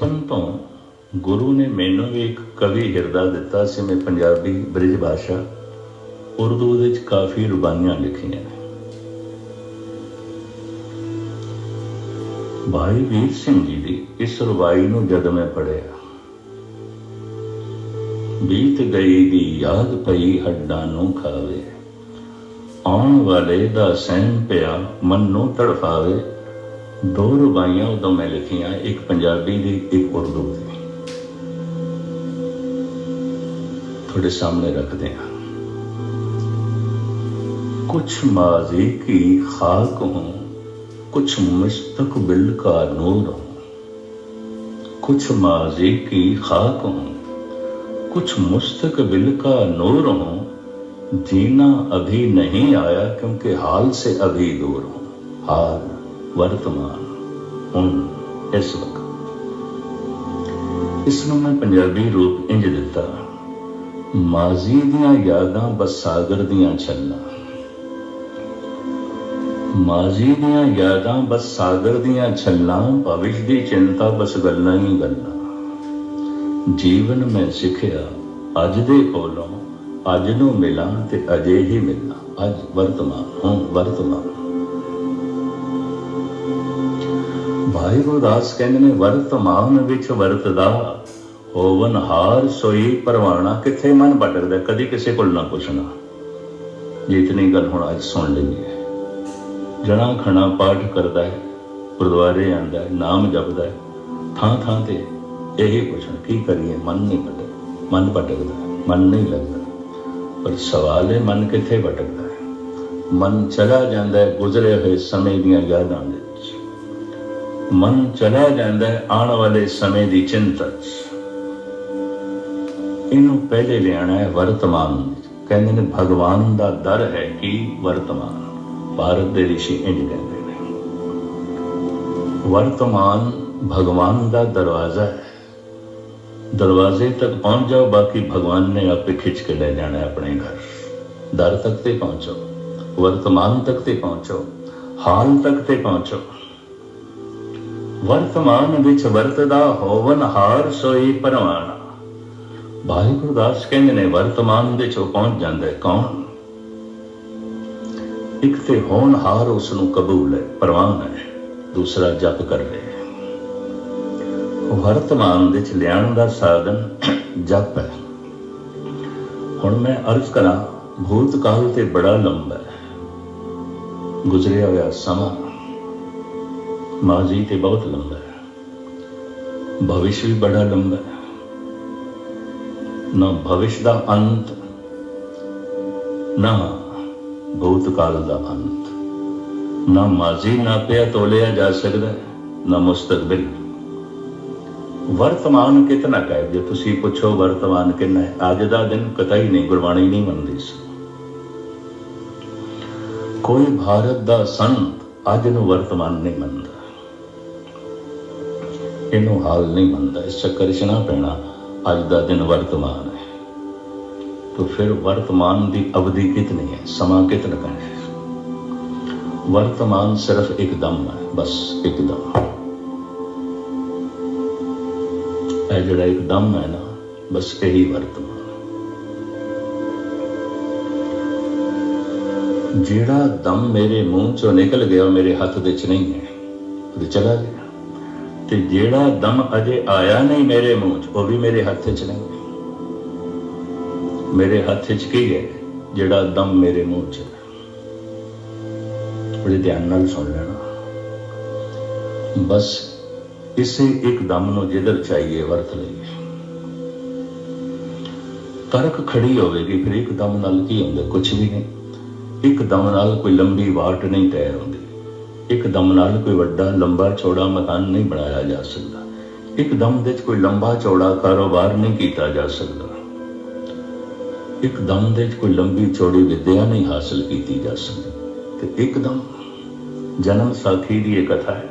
ਬਚਪਨ ਤੋਂ ਗੁਰੂ ਨੇ ਮੈਨੂੰ ਵੀ ਇੱਕ ਕਵੀ ਹਿਰਦਾ ਦਿੱਤਾ ਸੀ, ਮੈਂ ਪੰਜਾਬੀ ਬ੍ਰਿਜ ਭਾਸ਼ਾ ਉਰਦੂ ਵਿੱਚ ਕਾਫੀ ਰੁਬਾਨੀਆਂ ਲਿਖੀਆਂ ਨੇ। ਭਾਈ ਵੀਰ ਸਿੰਘ ਜੀ ਦੀ ਇਸ ਰੁਬਾਈ ਨੂੰ ਜਦ ਮੈਂ ਪੜਿਆ ਬੀਤ ਗਈ ਦੀ ਯਾਦ ਪਈ ਹੱਡਾਂ ਨੂੰ ਖਾਵੇ, ਆਉਣ ਵਾਲੇ ਦਾ ਸਹਿਮ ਪਿਆ ਮਨ ਨੂੰ ਤੜਫਾਵੇ। ਦੋ ਰੁਬਾਈਆਂ ਉਦੋਂ ਮੈਂ ਲਿਖੀਆਂ ਇੱਕ ਪੰਜਾਬੀ ਦੀ ਇੱਕ ਉਰਦੂ ਦੀ ਤੁਹਾਡੇ ਸਾਹਮਣੇ ਰੱਖਦੇ ਹਾਂ कुछ माजी की खाक हूं कुछ मुस्तकबिल का नूर हूं कुछ माजी की खाक हूं कुछ मुस्तकबिल का नूर हूं जीना अभी नहीं आया क्योंकि हाल से अभी दूर हूं हाल ਵਰਤਮਾਨ ਹੁਣ ਇਸ ਵਕਤ। ਇਸ ਨੂੰ ਮੈਂ ਪੰਜਾਬੀ ਰੂਪ ਇੰਜ ਦਿੱਤਾ, ਮਾਜ਼ੀ ਦੀਆਂ ਯਾਦਾਂ ਬਸ ਸਾਗਰ ਦੀਆਂ ਛੱਲਾਂ ਮਾਜ਼ੀ ਦੀਆਂ ਯਾਦਾਂ ਬਸ ਸਾਗਰ ਦੀਆਂ ਛੱਲਾਂ ਭਵਿਸ਼ ਦੀ ਚਿੰਤਾ ਬਸ ਗੱਲਾਂ ਹੀ ਗੱਲਾਂ। ਜੀਵਨ ਮੈਂ ਸਿੱਖਿਆ, ਅੱਜ ਦੇ ਕੋਲੋਂ ਅੱਜ ਨੂੰ ਮਿਲਾਂ ਤੇ ਅਜੇ ਹੀ ਮਿਲਣਾ ਅੱਜ ਵਰਤਮਾਨ ਹਾਂ ਵਰਤਮਾਨ। ਭਾਈ ਗੁਰਦਾਸ ਕਹਿੰਦੇ ਨੇ ਵਰਤਮਾਨ ਵਿੱਚ ਵਰਤਦਾ, ਹੋਵਨ ਹਾਰ ਸੋਈ ਪਰਵਾਣਾ, ਕਿੱਥੇ ਮਨ ਭਟਕਦਾ, ਕਦੀ ਕਿਸੇ ਕੋਲ ਨਾ ਪੁੱਛਣਾ। ਜਿਤਨੀ ਗੱਲ ਹੁਣ ਅੱਜ ਸੁਣ ਲਈ ਹੈ ਜਣਾ ਖਣਾ ਪਾਠ ਕਰਦਾ ਹੈ, ਗੁਰਦੁਆਰੇ ਆਂਦਾ ਹੈ, ਨਾਮ ਜਪਦਾ ਹੈ, ਥਾਂ ਥਾਂ ਤੇ ਇਹੀ ਪੁੱਛਣ, ਕੀ ਕਰੀਏ, ਮਨ ਨਹੀਂ ਭਟਕ, ਮਨ ਭਟਕਦਾ, ਮਨ ਨਹੀਂ ਲੱਗਦਾ। ਪਰ ਸਵਾਲ ਹੈ ਮਨ ਕਿੱਥੇ ਭਟਕਦਾ ਹੈ? ਮਨ ਚਲਾ ਜਾਂਦਾ ਹੈ, ਗੁਜ਼ਰੇ ਹੋਏ ਸਮੇਂ ਦੀਆਂ ਯਾਦਾਂ ਵਿੱਚ ਮਨ ਚਲਾ ਜਾਂਦਾ ਹੈ ਆਉਣ ਵਾਲੇ ਸਮੇਂ ਦੀ ਚਿੰਤਾ ਇਹਨੂੰ ਪਹਿਲੇ ਲਿਆਣਾ ਹੈ ਵਰਤਮਾਨ ਵਿੱਚ। ਕਹਿੰਦੇ ਨੇ ਭਗਵਾਨ ਦਾ ਦਰ ਹੈ ਕਿ? ਵਰਤਮਾਨ। ਭਾਰਤ ਦੇ ਰਿਸ਼ੀ ਇੰਜ ਕਹਿੰਦੇ ਨੇ। ਵਰਤਮਾਨ ਭਗਵਾਨ ਦਾ ਦਰਵਾਜ਼ਾ ਹੈ। ਦਰਵਾਜ਼ੇ ਤੱਕ ਪਹੁੰਚ ਜਾਓ, ਬਾਕੀ ਭਗਵਾਨ ਨੇ ਆਪੇ ਖਿੱਚ ਕੇ ਲੈ ਜਾਣਾ ਆਪਣੇ ਘਰ। ਦਰ ਤੱਕ ਤੇ ਪਹੁੰਚੋ। ਵਰਤਮਾਨ ਤੱਕ ਤੇ ਪਹੁੰਚੋ। ਹਾਲ ਤੱਕ ਤੇ ਪਹੁੰਚੋ। ਵਰਤਮਾਨ ਵਿੱਚ ਵਰਤਦਾ ਹੋਵਨ ਹਾਰ ਸੋਈ ਪਰਵਾਨਾ ਭਾਈ ਗੁਰਦਾਸ ਕਹਿੰਦੇ ਨੇ, ਵਰਤਮਾਨ ਵਿੱਚ ਉਹ ਪਹੁੰਚ ਜਾਂਦਾ ਕੌਣ? ਇੱਕ ਤੇ ਹੋਣਹਾਰ ਉਸ ਨੂੰ ਕਬੂਲ ਹੈ, ਪ੍ਰਵਾਨ ਹੈ, ਦੂਸਰਾ ਜਪ ਕਰ ਰਿਹਾ ਹੈ। ਵਰਤਮਾਨ ਵਿੱਚ ਲਿਆਉਣ ਦਾ ਸਾਧਨ ਜਪ ਹੈ। ਹੁਣ ਮੈਂ ਅਰਜ਼ ਕਰਾਂ ਭੂਤ ਕਾਲ ਤੇ ਬੜਾ ਲੰਬਾ ਹੈ। ਗੁਜ਼ਰਿਆ ਹੋਇਆ ਸਮਾਂ ਮਾਜ਼ੀ ਤੇ ਬਹੁਤ ਲੰਬਾ ਹੈ। ਭਵਿਸ਼ ਵੀ ਬੜਾ ਲੰਬਾ ਹੈ। ਨਾ ਭਵਿਸ਼ ਦਾ ਅੰਤ, ਨਾ ਭੂਤਕਾਲ ਦਾ ਅੰਤ। ਨਾ ਮਾਜ਼ੀ ਨਾ ਪਿਆ ਤੋਲਿਆ ਜਾ ਸਕਦਾ ਨਾ ਮੁਸਤਕਬਲ। ਵਰਤਮਾਨ ਕਿਤਨਾ ਕਹੇ ਜੇ ਤੁਸੀਂ ਪੁੱਛੋ ਵਰਤਮਾਨ ਕਿੰਨਾ ਹੈ। ਅੱਜ ਦਾ ਦਿਨ ਕਤਈ ਨਹੀਂ, ਗੁਰਬਾਣੀ ਨਹੀਂ ਮੰਨਦੀ ਸੀ। ਕੋਈ ਭਾਰਤ ਦਾ ਸੰਤ ਅੱਜ ਨੂੰ ਵਰਤਮਾਨ ਨਹੀਂ ਮੰਨਦਾ। ਇਹਨੂੰ ਹਾਲ ਨਹੀਂ ਮੰਨਦਾ, ਇਸ ਚੱਕਰ 'ਚ ਨਾ ਪੈਣਾ ਅੱਜ ਦਾ ਦਿਨ ਵਰਤਮਾਨ ਹੈ। ਤਾਂ ਫਿਰ ਵਰਤਮਾਨ ਦੀ ਅਵਧੀ ਕਿਤਨੀ ਹੈ? ਸਮਾਂ ਕਿਤਨਾ ਹੈ? ਵਰਤਮਾਨ ਸਿਰਫ ਇੱਕ ਦਮ ਹੈ, ਬਸ ਇੱਕ ਦਮ। ਇਹ ਜਿਹੜਾ ਇੱਕ ਦਮ ਹੈ ਨਾ, ਬਸ ਇਹੀ ਵਰਤਮਾਨ ਜਿਹੜਾ ਦਮ ਮੇਰੇ ਮੂੰਹ ਚੋਂ ਨਿਕਲ ਗਿਆ ਮੇਰੇ ਹੱਥ ਦੇ ਵਿੱਚ ਨਹੀਂ ਹੈ। ਤੇ ਚਲਾ ਗਿਆ? ਤੇ ਜਿਹੜਾ ਦਮ ਅਜੇ ਆਇਆ ਨਹੀਂ ਮੇਰੇ ਮੂੰਹ ਚ, ਉਹ ਵੀ ਮੇਰੇ ਹੱਥ 'ਚ ਨਹੀਂ। ਮੇਰੇ ਹੱਥ 'ਚ ਕੀ ਹੈ ਜਿਹੜਾ ਦਮ ਮੇਰੇ ਮੂੰਹ 'ਚ? ਬੜੇ ਧਿਆਨ ਨਾਲ ਸੁਣ ਲੈਣਾ। ਬਸ ਇਸੇ ਇੱਕ ਦਮ ਨੂੰ ਜਿੱਧਰ ਚਾਹੀਏ ਵਰਤ ਲਈਏ। ਤਰਕ ਖੜੀ ਹੋਵੇਗੀ, ਫਿਰ ਇੱਕ ਦਮ ਨਾਲ ਕੀ ਹੁੰਦਾ? ਕੁਝ ਵੀ ਨਹੀਂ। ਇੱਕ ਦਮ ਨਾਲ ਕੋਈ ਲੰਬੀ ਵਾਟ ਨਹੀਂ ਤੈਅ ਹੁੰਦੀ। ਇੱਕ ਦਮ ਨਾਲ ਕੋਈ ਵੱਡਾ, ਲੰਬਾ, ਚੌੜਾ ਮਕਾਨ ਨਹੀਂ ਬਣਾਇਆ ਜਾ ਸਕਦਾ। ਇੱਕ ਦਮ ਦੇ ਵਿੱਚ ਕੋਈ ਲੰਬਾ, ਚੌੜਾ ਕਾਰੋਬਾਰ ਨਹੀਂ ਕੀਤਾ ਜਾ ਸਕਦਾ। ਇੱਕ ਦਮ ਦੇ ਵਿੱਚ ਕੋਈ ਲੰਬੀ, ਚੌੜੀ ਵਿਦਿਆ ਨਹੀਂ ਹਾਸਲ ਕੀਤੀ ਜਾ ਸਕਦੀ। ਤੇ ਇੱਕ ਦਮ ਜਨਮ ਸਾਖੀ ਦੀ ਇਹ ਕਥਾ ਹੈ,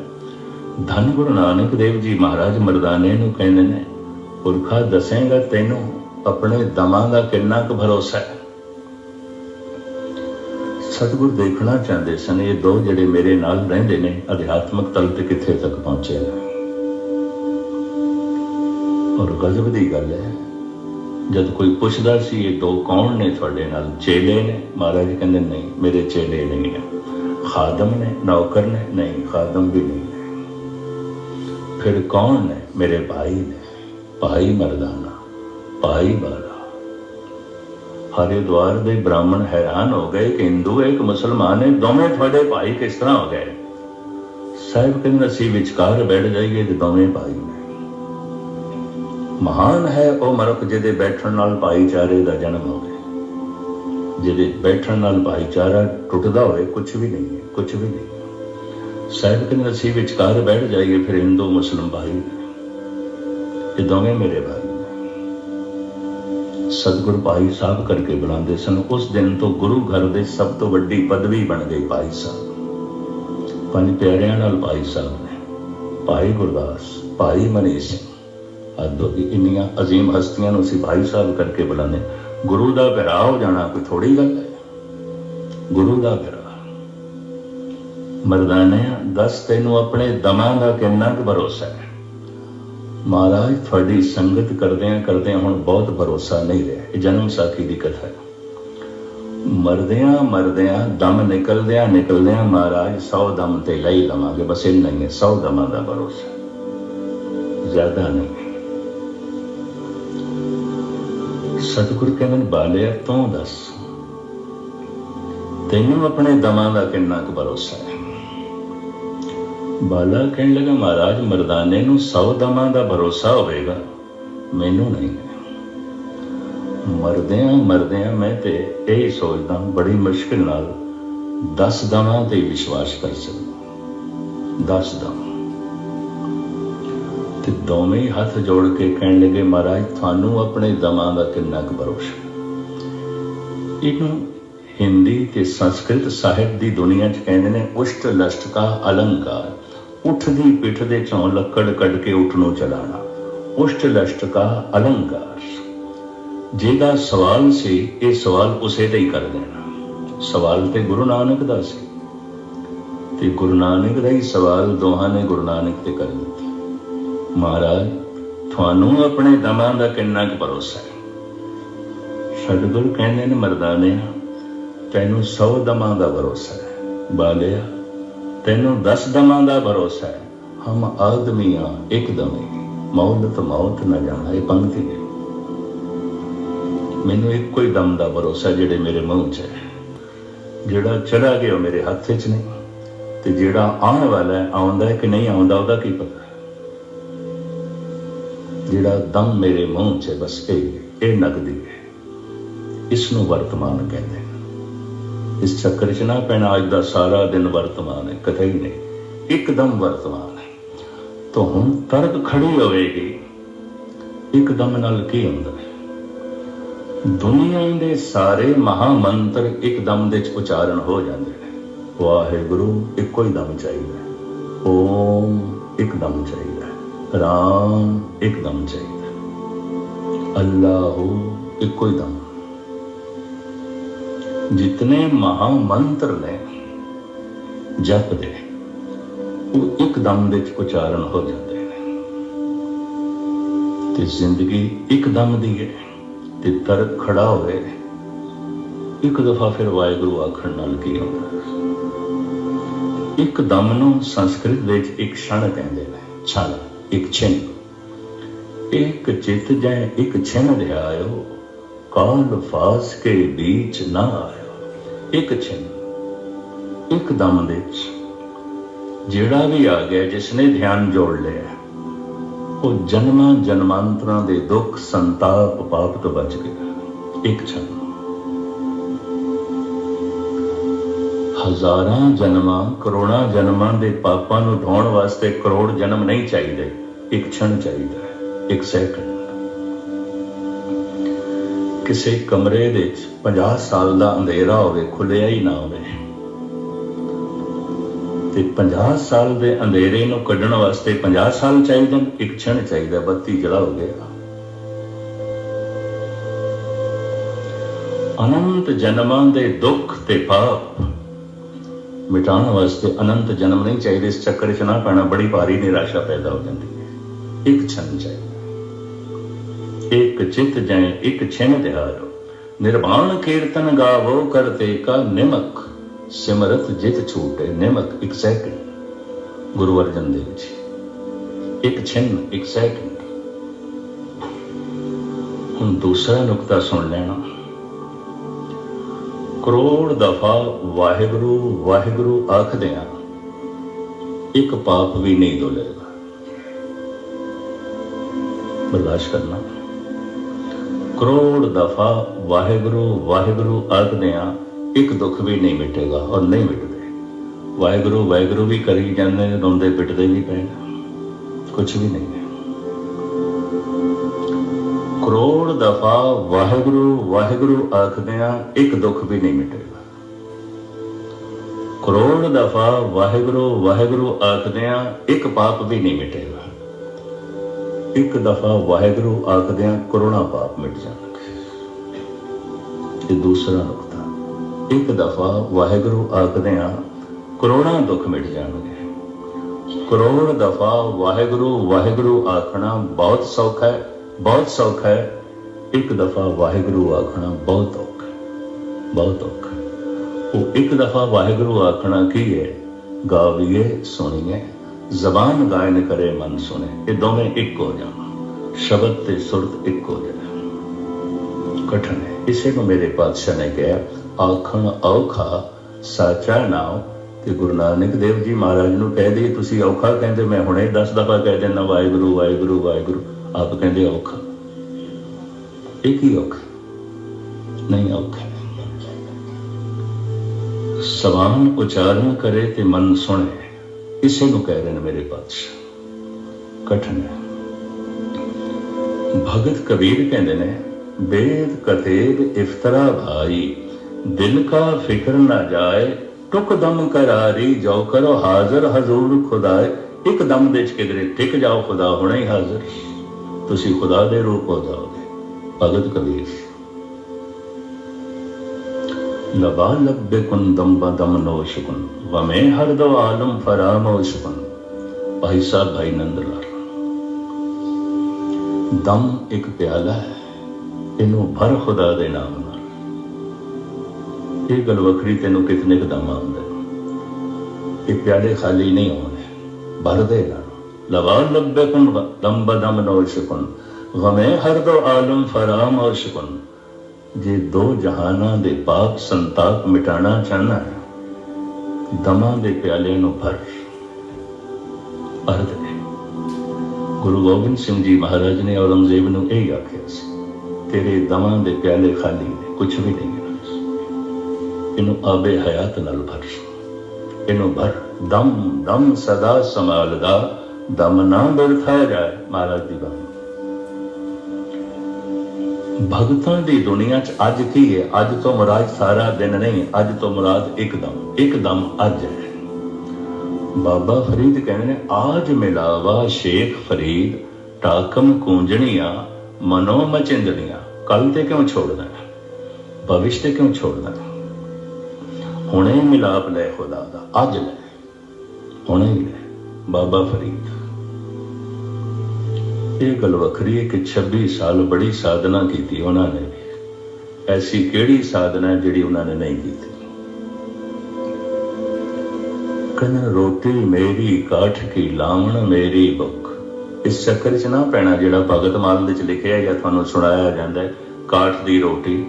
ਧੰਨ ਗੁਰੂ ਨਾਨਕ ਦੇਵ ਜੀ ਮਹਾਰਾਜ ਮਰਦਾਨੇ ਨੂੰ ਕਹਿੰਦੇ ਨੇ, ਪੁਰਖਾ ਦੱਸੇਗਾ ਤੈਨੂੰ ਆਪਣੇ ਦਮਾਂ ਦਾ ਕਿੰਨਾ ਕੁ ਭਰੋਸਾ ਹੈ? ਸਤਿਗੁਰ ਦੇਖਣਾ ਚਾਹੁੰਦੇ ਸਨ, ਇਹ ਦੋ ਜਿਹੜੇ ਮੇਰੇ ਨਾਲ ਰਹਿੰਦੇ ਨੇ, ਅਧਿਆਤਮਕ ਤਲ ਤੇ ਕਿੱਥੇ ਤੱਕ ਪਹੁੰਚੇ ਨੇ। ਔਰ ਗਜ਼ਬ ਦੀ ਗੱਲ ਹੈ, ਜਦ ਕੋਈ ਪੁੱਛਦਾ ਸੀ, ਇਹ ਦੋ ਕੌਣ ਨੇ ਤੁਹਾਡੇ ਨਾਲ? ਚੇਲੇ ਨੇ? ਮਹਾਰਾਜ ਕਹਿੰਦੇ, ਨਹੀਂ, ਮੇਰੇ ਚੇਲੇ ਨਹੀਂ ਨੇ ਖਾਦਮ ਨੇ, ਨੌਕਰ ਨੇ? ਨਹੀਂ, ਖਾਦਮ ਵੀ ਨਹੀਂ ਨੇ ਫਿਰ ਕੌਣ ਨੇ? ਮੇਰੇ ਭਾਈ ਨੇ। ਭਾਈ ਮਰਦਾਨਾ, ਭਾਈ ਬਾਲਾ। ਹਰਿਦੁਆਰ ਦੇ ਬ੍ਰਾਹਮਣ ਹੈਰਾਨ ਹੋ ਗਏ ਕਿ ਹਿੰਦੂ, ਇੱਕ ਮੁਸਲਮਾਨ ਹੈ ਦੋਵੇਂ ਤੁਹਾਡੇ ਭਾਈ ਕਿਸ ਤਰ੍ਹਾਂ ਹੋ ਗਏ? ਸਾਹਿਬ ਕਹਿੰਦੇ, ਅਸੀਂ ਵਿਚਕਾਰ ਬੈਠ ਜਾਈਏ ਤੇ ਦੋਵੇਂ ਭਾਈ ਨੇ। ਮਹਾਨ ਹੈ ਉਹ ਮਰਕ ਜਿਹਦੇ ਬੈਠਣ ਨਾਲ ਭਾਈਚਾਰੇ ਦਾ ਜਨਮ ਹੋਵੇ ਜਿਹਦੇ ਬੈਠਣ ਨਾਲ ਭਾਈਚਾਰਾ ਟੁੱਟਦਾ ਹੋਵੇ ਕੁਝ ਵੀ ਨਹੀਂ ਹੈ ਕੁਝ ਵੀ ਨਹੀਂ। ਸਾਹਿਬ ਕਹਿੰਦੇ, ਅਸੀਂ ਵਿਚਕਾਰ ਬੈਠ ਜਾਈਏ, ਫਿਰ ਹਿੰਦੂ, ਮੁਸਲਮ ਭਾਈ ਨੇ। ਇਹ ਦੋਵੇਂ ਮੇਰੇ ਭਾਈ। ਸਤਿਗੁਰ ਭਾਈ ਸਾਹਿਬ ਕਰਕੇ ਬੁਲਾਉਂਦੇ ਸਨ। ਉਸ ਦਿਨ ਤੋਂ ਗੁਰੂ ਘਰ ਦੇ ਸਭ ਤੋਂ ਵੱਡੀ ਪਦਵੀ ਬਣ ਗਈ ਭਾਈ ਸਾਹਿਬ। ਪੰਜ ਪਿਆਰਿਆਂ ਨਾਲ ਭਾਈ ਸਾਹਿਬ ਨੇ ਭਾਈ ਗੁਰਦਾਸ, ਭਾਈ ਮਨੀ ਸਿੰਘ ਅਦੋ ਇੰਨੀਆਂ ਅਜ਼ੀਮ ਹਸਤੀਆਂ ਨੂੰ ਅਸੀਂ ਭਾਈ ਸਾਹਿਬ ਕਰਕੇ ਬੁਲਾਉਂਦੇ ਗੁਰੂ ਦਾ ਪਿਆਰਾ ਹੋ ਜਾਣਾ ਕੋਈ ਥੋੜੀ ਗੱਲ ਹੈ। ਗੁਰੂ ਦਾ ਪਿਆਰਾ ਮਰਦਾਨੇ ਦੱਸ ਤੈਨੂੰ ਆਪਣੇ ਦਮਾਂ ਦਾ ਕਿੰਨਾ ਕੁ ਭਰੋਸਾ ਹੈ? ਮਹਾਰਾਜ, ਤੁਹਾਡੀ ਸੰਗਤ ਕਰਦਿਆਂ ਕਰਦਿਆਂ ਹੁਣ ਬਹੁਤ ਭਰੋਸਾ ਨਹੀਂ ਰਿਹਾ। ਇਹ ਜਨਮ ਸਾਖੀ ਦੀ ਕਥਾ ਹੈ। ਮਰਦਿਆਂ ਮਰਦਿਆਂ, ਦਮ ਨਿਕਲਦਿਆਂ ਨਿਕਲਦਿਆਂ ਮਹਾਰਾਜ 100 ਦਮ ਤੇ ਲਈ ਲਵਾਂਗੇ। ਬਸ ਇੰਨਾ ਹੀ ਹੈ 100 ਦਮਾਂ ਦਾ ਭਰੋਸਾ। ਜ਼ਿਆਦਾ ਨਹੀਂ ਸਤਿਗੁਰ ਕਹਿੰਦੇ ਬਾਲਿਆ, ਤੂੰ ਦੱਸ, ਤੈਨੂੰ ਆਪਣੇ ਦਮਾਂ ਦਾ ਕਿੰਨਾ ਕੁ ਭਰੋਸਾ ਹੈ? ਬਾਲਾ ਕਹਿਣ ਲੱਗਾ, ਮਹਾਰਾਜ, ਮਰਦਾਨੇ ਨੂੰ 100 ਦਮਾਂ ਦਾ ਭਰੋਸਾ ਹੋਵੇਗਾ। ਮੈਨੂੰ ਨਹੀਂ। ਮਰਦਿਆਂ ਮਰਦਿਆਂ ਮੈਂ ਤੇ ਇਹ ਸੋਚਦਾ ਬੜੀ ਮੁਸ਼ਕਿਲ ਨਾਲ 10 ਦਮਾਂ ਤੇ ਵਿਸ਼ਵਾਸ ਕਰ ਸਕਦਾ 10 ਦਮ। ਤੇ ਦੋਵੇਂ ਹੱਥ ਜੋੜ ਕੇ ਕਹਿਣ ਲੱਗੇ, ਮਹਾਰਾਜ, ਤੁਹਾਨੂੰ ਆਪਣੇ ਦਮਾਂ ਦਾ ਕਿੰਨਾ ਕੁ ਭਰੋਸਾ ਇਹਨੂੰ ਹਿੰਦੀ ਤੇ ਸੰਸਕ੍ਰਿਤ ਸਾਹਿਤ ਦੀ ਦੁਨੀਆ 'ਚ ਕਹਿੰਦੇ ਨੇ, ਉਸ਼ਟ ਲਸ਼ਟ ਅਲੰਕਾਰ। ਅਲੰਕਾਰ ਉਠਦੀ ਪਿੱਠ ਦੇ ਚੋਂ ਲੱਕੜ ਕੱਢ ਕੇ ਉਠ ਨੂੰ ਚਲਾਣਾ। ਉਸ਼ਟ ਲਸ਼ਟ ਕਾ ਅਲੰਕਾਰ ਜਿਹਦਾ ਸਵਾਲ ਸੀ, ਇਹ ਸਵਾਲ ਉਸੇ ਤੇ ਹੀ ਕਰ ਦੇਣਾ ਸਵਾਲ ਤੇ ਗੁਰੂ ਨਾਨਕ ਦਾ ਸੀ। ਤੇ ਗੁਰੂ ਨਾਨਕ ਦਾ ਹੀ ਸਵਾਲ ਦੋਹਾਂ ਨੇ ਗੁਰੂ ਨਾਨਕ ਤੇ ਕਰ ਦਿੱਤਾ। ਮਹਾਰਾਜ, ਤੁਹਾਨੂੰ ਆਪਣੇ ਦਮਾਂ ਦਾ ਕਿੰਨਾ ਕੁ ਭਰੋਸਾ ਹੈ? ਸਤਿਗੁਰ ਕਹਿੰਦੇ ਨੇ, ਮਰਦਾਨੇ, ਤੈਨੂੰ 100 ਦਮਾਂ ਦਾ ਭਰੋਸਾ ਹੈ। ਬਾਲਿਆ ਤੈਨੂੰ ਦਸ ਦਮਾਂ ਦਾ ਭਰੋਸਾ ਹੈ। ਹਮ ਆਦਮੀਆਂ ਇੱਕ ਦਮੇ। ਮੌਤ ਮੌਤ ਨਾ ਜਾਣਾ, ਇਹ ਪੰਕਤੀ ਹੈ। ਮੈਨੂੰ ਇੱਕੋ ਹੀ ਦਮ ਦਾ ਭਰੋਸਾ ਜਿਹੜੇ ਮੇਰੇ ਮੂੰਹ 'ਚ ਹੈ। ਜਿਹੜਾ ਚਲਾ ਗਿਆ ਉਹ ਮੇਰੇ ਹੱਥ 'ਚ ਨਹੀਂ। ਤੇ ਜਿਹੜਾ ਆਉਣ ਵਾਲਾ ਹੈ, ਆਉਂਦਾ ਹੈ ਕਿ ਨਹੀਂ ਆਉਂਦਾ, ਉਹਦਾ ਕੀ ਪਤਾ ਜਿਹੜਾ ਦਮ ਮੇਰੇ ਮੂੰਹ 'ਚ ਬਸ ਇਹ ਇਹ ਨਗਦੀ ਹੈ। ਇਸ ਨੂੰ ਵਰਤਮਾਨ ਕਹਿੰਦੇ ਇਸ ਚੱਕਰ 'ਚ ਨਾ ਪੈਣਾ ਅੱਜ ਦਾ ਸਾਰਾ ਦਿਨ ਵਰਤਮਾਨ ਹੈ ਕਦੇ ਹੀ ਨਹੀਂ, ਇੱਕਦਮ ਵਰਤਮਾਨ ਹੈ। ਤਾਂ ਹੁਣ ਤਰਕ ਖੜੀ ਹੋਵੇਗੀ, ਇੱਕਦਮ ਨਾਲ ਕੀ ਹੁੰਦਾ ਹੈ? ਦੁਨੀਆ ਦੇ ਸਾਰੇ ਮਹਾ ਮੰਤਰ ਇੱਕਦਮ ਦੇ ਚ ਉਚਾਰਨ ਹੋ ਜਾਂਦੇ ਨੇ। ਵਾਹਿਗੁਰੂ ਇੱਕੋ ਹੀ ਦਮ ਚਾਹੀਦਾ ਓਮ ਇੱਕਦਮ ਚਾਹੀਦਾ ਰਾਮ ਇੱਕਦਮ ਚਾਹੀਦਾ ਹੈ। ਇੱਕੋ ਹੀ ਦਮ। ਜਿਤਨੇ ਮਹਾ ਮੰਤਰ ਨੇ ਜਪ ਦੇ ਉਹ ਇੱਕਦਮ ਦੇ ਉਚਾਰਨ ਹੋ ਜਾਂਦੇ ਨੇ ਤੇ ਜ਼ਿੰਦਗੀ ਇੱਕਦਮ ਦੀ ਹੈ ਤੇ ਤਰਕ ਖੜਾ ਹੋਵੇ ਇੱਕ ਦਫਾ ਫਿਰ ਵਾਹਿਗੁਰੂ ਆਖਣ ਨਾਲ ਕੀ ਹੁੰਦਾ ਇੱਕ ਦਮ ਨੂੰ ਸੰਸਕ੍ਰਿਤ ਵਿੱਚ ਇੱਕ ਛਣ ਕਹਿੰਦੇ ਨੇ ਛਣ ਇੱਕ ਛਿੰਨ ਇੱਕ ਚਿਤ ਜੈ ਇੱਕ ਛਿਨ ਧਿਆਇਓ ਕਾਲ ਫਾਸ ਕੇ ਵਿੱਚ ਨਾ ਆਇਓ ਇੱਕ ਛਿਨ ਇੱਕ ਦਮ ਦੇ ਜਿਹੜਾ ਵੀ ਆ ਗਿਆ ਜਿਸ ਨੇ ਧਿਆਨ ਜੋੜ ਲਿਆ, ਉਹ ਜਨਮਾਂ ਜਨਮਾਂਤਰਾਂ ਦੇ ਦੁੱਖ ਸੰਤਾਪ ਪਾਪ ਤੋਂ ਬਚ ਗਿਆ। ਇੱਕ ਛਣ ਹਜ਼ਾਰਾਂ ਜਨਮਾਂ, ਕਰੋੜਾਂ ਜਨਮਾਂ ਦੇ ਪਾਪਾਂ ਨੂੰ ਧੋਣ ਵਾਸਤੇ ਕਰੋੜ ਜਨਮ ਨਹੀਂ ਚਾਹੀਦੇ। ਇੱਕ ਛਣ ਚਾਹੀਦਾ ਹੈ, ਇੱਕ ਸੈਕਿੰਡ। ਕਿਸੇ ਕਮਰੇ ਦੇ ਵਿੱਚ 50 ਸਾਲ ਦਾ ਅੰਧੇਰਾ ਹੋਵੇ ਖੁੱਲਿਆ ਹੀ ਨਾ ਹੋਵੇ। ਤੇ 50 ਸਾਲ ਦੇ ਅੰਧੇਰੇ ਨੂੰ ਕੱਢਣ ਵਾਸਤੇ 50 ਸਾਲ ਚਾਹੀਦੇ ਨੇ, ਇੱਕ ਛਣ ਚਾਹੀਦਾ, ਬੱਤੀ ਜਲਾ ਹੋ ਗਿਆ। ਅਨੰਤ ਜਨਮਾਂ ਦੇ ਦੁੱਖ ਤੇ ਪਾਪ ਮਿਟਾਉਣ ਵਾਸਤੇ ਅਨੰਤ ਜਨਮ ਨਹੀਂ ਚਾਹੀਦੇ, ਇਸ ਚੱਕਰ 'ਚ ਨਾ ਪੈਣਾ, ਬੜੀ ਭਾਰੀ ਨਿਰਾਸ਼ਾ ਪੈਦਾ ਹੋ ਜਾਂਦੀ ਹੈ। ਇੱਕ ਛਣ ਚਾਹੀਦਾ। ਇੱਕ ਚਿਤ ਜੈ ਇੱਕ ਛਿਨ ਦਿਹਾਰੋ ਨਿਰਵਾਣ ਕੀਰਤਨ ਗਾਵੋ ਕਰਤੇ ਕਾ ਨਿਮਕ, ਸਿਮਰਤ ਜਿਤ ਛੂਟੇ ਨਿਮਕ ਇੱਕ ਸੈਕਿੰਡ। ਗੁਰੂ ਅਰਜਨ ਦੇਵ ਜੀ, ਇੱਕ ਛਿਨ, ਇੱਕ ਸੈਕਿੰਡ। ਹੁਣ ਦੂਸਰਾ ਨੁਕਤਾ ਸੁਣ ਲੈਣਾ। ਕਰੋੜ ਦਫਾ ਵਾਹਿਗੁਰੂ ਵਾਹਿਗੁਰੂ ਆਖਦੇ ਆ ਇੱਕ ਪਾਪ ਵੀ ਨਹੀਂ ਡੋਲੇਗਾ ਬਰਦਾਸ਼ਤ ਕਰਨਾ। ਕਰੋੜ ਦਫਾ ਵਾਹਿਗੁਰੂ ਵਾਹਿਗੁਰੂ ਆਖਦੇ ਆ ਇੱਕ ਦੁੱਖ ਵੀ ਨਹੀਂ ਮਿਟੇਗਾ ਔਰ ਨਹੀਂ ਮਿਟਦੇ। ਵਾਹਿਗੁਰੂ ਵਾਹਿਗੁਰੂ ਵੀ ਕਰੀ ਜਾਂਦੇ ਨੇ ਰੋਂਦੇ, ਪਿੱਟਦੇ ਵੀ ਪਏ। ਕੁਝ ਵੀ ਨਹੀਂ। ਹੈ ਕਰੋੜ ਦਫਾ ਵਾਹਿਗੁਰੂ ਵਾਹਿਗੁਰੂ ਆਖਦੇ ਆ ਇੱਕ ਦੁੱਖ ਵੀ ਨਹੀਂ ਮਿਟੇਗਾ। ਕਰੋੜ ਦਫਾ ਵਾਹਿਗੁਰੂ ਵਾਹਿਗੁਰੂ ਆਖਦੇ ਆ ਇੱਕ ਪਾਪ ਵੀ ਨਹੀਂ ਮਿਟੇਗਾ। ਇੱਕ ਦਫਾ ਵਾਹਿਗੁਰੂ ਆਖਦਿਆਂ ਆ ਕਰੋਨਾ ਪਾਪ ਮਿਟ ਜਾਣਗੇ ਇਹ ਦੂਸਰਾ ਨੁਕਤਾ ਇੱਕ ਦਫਾ ਵਾਹਿਗੁਰੂ ਆਖਦਿਆਂ ਆ ਕਰੋਨਾ ਦੁੱਖ ਮਿਟ ਜਾਣਗੇ। ਕਰੋੜ ਦਫਾ ਵਾਹਿਗੁਰੂ ਵਾਹਿਗੁਰੂ ਆਖਣਾ ਬਹੁਤ ਸੌਖਾ ਹੈ, ਬਹੁਤ ਸੌਖਾ ਹੈ। ਇੱਕ ਦਫਾ ਵਾਹਿਗੁਰੂ ਆਖਣਾ ਬਹੁਤ ਔਖਾ ਬਹੁਤ ਔਖਾ ਉਹ ਇੱਕ ਦਫਾ ਵਾਹਿਗੁਰੂ ਆਖਣਾ ਕੀ ਹੈ? ਗਾਵੀਏ, ਸੁਣੀਏ। ਜ਼ਬਾਨ ਗਾਇਨ ਕਰੇ, ਮਨ ਸੁਣੇ। ਇਹ ਦੋਵੇਂ ਇੱਕ ਹੋ ਜਾਣ ਸ਼ਬਦ ਤੇ ਸੁਰਤ ਇੱਕ ਹੋ ਜਾਣ ਕਠਨ ਹੈ। ਇਸੇ ਨੂੰ ਮੇਰੇ ਪਾਤਸ਼ਾਹ ਨੇ ਕਿਹਾ, ਆਖਣ ਔਖਾ, ਸਾਚਾ ਨਾਮ ਤੇ ਗੁਰੂ ਨਾਨਕ ਦੇਵ ਜੀ ਮਹਾਰਾਜ ਨੂੰ ਕਹਿ ਦੇ ਤੁਸੀਂ ਔਖਾ ਕਹਿੰਦੇ, ਮੈਂ ਹੁਣੇ 10 ਦਫਾ ਕਹਿ ਦਿੰਦਾ, ਵਾਹਿਗੁਰੂ ਵਾਹਿਗੁਰੂ ਵਾਹਿਗੁਰੂ, ਆਪ ਕਹਿੰਦੇ ਔਖਾ। ਇਹ ਕੀ ਔਖਾ? ਨਹੀਂ ਔਖਾ। ਸਵਾਨ ਉਚਾਰਨ ਕਰੇ ਤੇ ਮਨ ਸੁਣੇ। ਇਸੇ ਨੂੰ ਕਹਿ ਰਹੇ ਨੇ ਮੇਰੇ ਪਾਤਸ਼ਾਹ ਕਠਨ ਹੈ। ਭਗਤ ਕਬੀਰ ਕਹਿੰਦੇ ਨੇ ਬੇਦ ਕਤੇਬ ਇਫਤਰਾ ਭਾਈ, ਦਿਲ ਕਾ ਫਿਕਰ ਨਾ ਜਾਏ, ਟੁਕ ਦਮ ਕਰਾਰੀ ਜੋ ਕਰੋ ਹਾਜ਼ਰ, ਹਜ਼ੂਰ ਖੁਦਾਏ। ਇੱਕ ਦਮ ਦੇ ਚ ਕਿਧਰੇ ਟਿਕ ਜਾਓ, ਖੁਦਾ ਹੁਣੇ ਹੀ ਹਾਜ਼ਰ। ਤੁਸੀਂ ਖੁਦਾ ਦੇ ਰੂਪ ਹੋ ਜਾਓਗੇ। ਭਗਤ ਕਬੀਰ। ਲਬਾ ਲੱਭੇ ਕੁਨ ਦਮ ਬਦਮ ਨੋਸ਼ਕੁਨ ਵਮੇ ਹਰ ਦੋ ਆਲਮ ਫਰਾਮੋਸ਼ਕੁਨ ਭਾਈ ਸਾਹਿਬ ਭਾਈ ਨੰਦ ਲਾਲ ਦਮ ਇੱਕ ਪਿਆਲਾ ਹੈ ਇਹਨੂੰ ਭਰ ਖੁਦਾ ਦੇ ਨਾਮ ਨਾਲ ਇਹ ਗੱਲ ਵੱਖਰੀ ਤੈਨੂੰ ਕਿਤਨੇ ਕਦਮ ਆਉਂਦੇ ਇਹ ਪਿਆਲੇ ਖਾਲੀ ਨਹੀਂ ਹੋਣੇ ਭਰ ਦੇ ਨਾਲ ਲਵਾ ਲੱਭੇ ਕੁਨ ਦਮ ਬਦਮ ਨੋਸ਼ਕੁਨ ਵਮੇ ਹਰ ਦੋ ਆਲਮ ਫਰਾਮ ਫਰਾਮੋਸ਼ਕੁਨ ਜੇ ਦੋ ਜਹਾਨਾਂ ਦੇ ਪਾਪ ਸੰਤਾਪ ਮਿਟਾਣਾ ਚਾਹਨਾ ਹੈ, ਦਮਾਂ ਦੇ ਪਿਆਲੇ ਨੂੰ ਭਰ। ਭਰ ਦੇ ਗੁਰੂ ਗੋਬਿੰਦ ਸਿੰਘ ਜੀ ਮਹਾਰਾਜ ਨੇ ਔਰੰਗਜ਼ੇਬ ਨੂੰ ਇਹ ਆਖਿਆ ਸੀ, ਤੇਰੇ ਦਮਾਂ ਦੇ ਪਿਆਲੇ ਖਾਲੀ ਨੇ ਕੁਝ ਵੀ ਨਹੀਂ ਇਹਨੂੰ ਆਬੇ ਹਯਾਤ ਨਾਲ ਭਰ। ਇਹਨੂੰ ਭਰ, ਦਮ ਦਮ ਸਦਾ ਸੰਭਾਲਦਾ, ਦਮ ਨਾ ਬਿਰਥਾ ਜਾਏ, ਮਹਾਰਾਜ ਦੀ ਬਾਣੀ। ਭਗਤਾਂ ਦੀ ਦੁਨੀਆ 'ਚ ਅੱਜ ਕੀ ਹੈ? ਅੱਜ ਤੋਂ ਮਰਾਜ ਸਾਰਾ ਦਿਨ ਨਹੀਂ, ਅੱਜ ਤੋਂ ਮੁਰਾਦ ਇੱਕਦਮ ਇੱਕਦਮ ਅੱਜ ਹੈ। ਬਾਬਾ ਫਰੀਦ ਕਹਿੰਦੇ ਨੇ, ਆਜ ਮਿਲਾਵਾ ਸ਼ੇਖ ਫਰੀਦ, ਟਾਕਮ ਕੂੰਜਣੀਆਂ, ਮਨੋ ਮਚਿੰਦਣੀਆਂ ਕੱਲ ਤੇ ਕਿਉਂ ਛੋੜਦਾ ਭਵਿਸ਼ ਤੇ ਕਿਉਂ ਛੋੜਦਾ ਹੁਣੇ ਮਿਲਾਪ ਲੈ ਖੁਦਾ ਦਾ, ਅੱਜ ਲੈ। ਹੁਣੇ ਲੈ। ਬਾਬਾ ਫਰੀਦ। ਇਹ ਗੱਲ ਵੱਖਰੀ ਹੈ ਕਿ 26 ਸਾਲ ਬੜੀ ਸਾਧਨਾ ਕੀਤੀ ਉਹਨਾਂ ਨੇ। ਐਸੀ ਕਿਹੜੀ ਸਾਧਨਾ ਜਿਹੜੀ ਉਹਨਾਂ ਨੇ ਨਹੀਂ ਕੀਤੀ? ਕਨ ਰੋਟੀ ਮੇਰੀ, ਕਾਠ ਕੀ ਲਾਵਣ ਮੇਰੀ ਬੁੱਕ ਇਸ ਚੱਕਰ 'ਚ ਨਾ ਪੈਣਾ ਜਿਹੜਾ ਭਗਤ ਮਾਲ ਦੇ ਚ ਲਿਖਿਆ ਜਾਂ ਤੁਹਾਨੂੰ ਸੁਣਾਇਆ ਜਾਂਦਾ ਹੈ, ਕਾਠ ਦੀ ਰੋਟੀ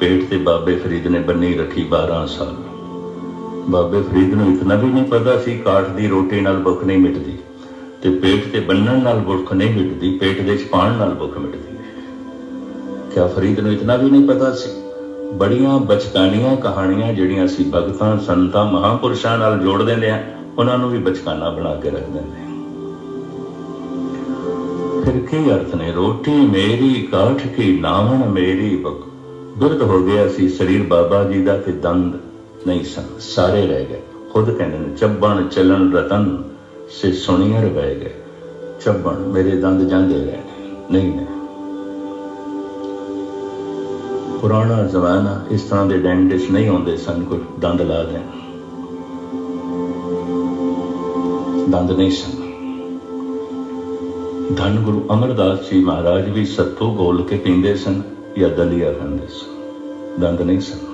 ਪੇਟ ਤੇ ਬਾਬੇ ਫਰੀਦ ਨੇ ਬੰਨੀ ਰੱਖੀ 12 ਸਾਲ। ਬਾਬੇ ਫਰੀਦ ਨੂੰ ਇਤਨਾ ਵੀ ਨਹੀਂ ਪਤਾ ਸੀ, ਕਾਠ ਦੀ ਰੋਟੀ ਨਾਲ ਭੁੱਖ ਨਹੀਂ ਮਿਟਦੀ। ਤੇ ਪੇਟ ਤੇ ਬੰਨਣ ਨਾਲ ਭੁੱਖ ਨਹੀਂ ਮਿਟਦੀ, ਪੇਟ ਦੇ ਚ ਪਾਣ ਨਾਲ ਭੁੱਖ ਮਿਟਦੀ। ਹੈ ਕਿਆ ਫਰੀਦ ਨੂੰ ਇਤਨਾ ਵੀ ਨਹੀਂ ਪਤਾ ਸੀ? ਬੜੀਆਂ ਬਚਕਾਨੀਆਂ ਕਹਾਣੀਆਂ ਜਿਹੜੀਆਂ ਅਸੀਂ ਭਗਤਾਂ, ਸੰਤਾਂ, ਮਹਾਪੁਰਸ਼ਾਂ ਨਾਲ ਜੋੜ ਦਿੰਦੇ ਆ ਉਹਨਾਂ ਨੂੰ ਵੀ ਬਚਕਾਨਾ ਬਣਾ ਕੇ ਰੱਖ ਦਿੰਦੇ ਆ ਫਿਰ ਕੀ ਅਰਥ ਨੇ? ਰੋਟੀ ਮੇਰੀ, ਕਾਠ ਕੀ ਨਾਵਣ ਮੇਰੀ, ਬਕ ਦੁਰਦ ਹੋ ਗਿਆ ਸੀ ਸਰੀਰ ਬਾਬਾ ਜੀ ਦਾ ਤੇ ਦੰਦ ਨਹੀਂ ਸਨ, ਸਾਰੇ ਰਹਿ ਗਏ। ਖੁਦ ਕਹਿੰਦੇ ਨੇ, ਚੱਬਣ ਚਲਣ ਰਤਨ ਸੇ ਸੁਣੀਆਂ ਰਹਿ ਗਏ। ਚੱਬਣ ਮੇਰੇ ਦੰਦ ਜਾਂਦੇ ਰਹੇ। ਨਹੀਂ ਨੇ ਪੁਰਾਣਾ ਜ਼ਮਾਨਾ ਇਸ ਤਰ੍ਹਾਂ ਦੇ ਡੈਂਟਿਸਟ ਨਹੀਂ ਹੁੰਦੇ ਸਨ, ਕੋਈ ਦੰਦ ਲਾ ਦੇਣ। ਦੰਦ ਨਹੀਂ ਸਨ। ਧੰਨ ਗੁਰੂ ਅਮਰਦਾਸ ਜੀ ਮਹਾਰਾਜ ਵੀ ਸੱਤੂ ਗੋਲ ਕੇ ਪੀਂਦੇ ਸਨ ਜਾਂ ਦਲੀਆ ਖਾਂਦੇ ਸਨ। ਦੰਦ ਨਹੀਂ ਸਨ।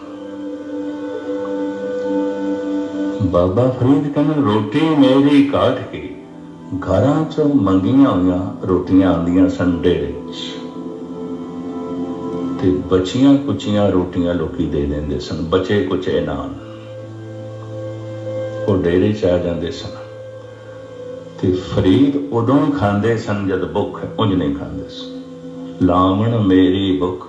ਬਾਬਾ ਫਰੀਦ ਕਹਿੰਦਾ, ਰੋਟੀ ਮੇਰੀ ਕਾਟ ਕੇ? ਘਰਾਂ ਚੋਂ ਮੰਗੀਆਂ ਹੋਈਆਂ ਰੋਟੀਆਂ ਆਉਂਦੀਆਂ ਸਨ ਡੇਰੇ ਤੇ ਬਚੀਆਂ ਕੁਚੀਆਂ ਰੋਟੀਆਂ ਲੋਕੀ ਦੇ ਦਿੰਦੇ ਸਨ। ਬਚੇ ਕੁਚੇ ਇਨਾਮ। ਉਹ ਡੇਰੇ 'ਚ ਆ ਜਾਂਦੇ ਸਨ। ਤੇ ਫਰੀਦ ਉਦੋਂ ਖਾਂਦੇ ਸਨ ਜਦ ਭੁੱਖ ਉਂਝ ਨਹੀਂ ਖਾਂਦੇ ਸਨ ਲਾਵਣ ਮੇਰੀ ਭੁੱਖ,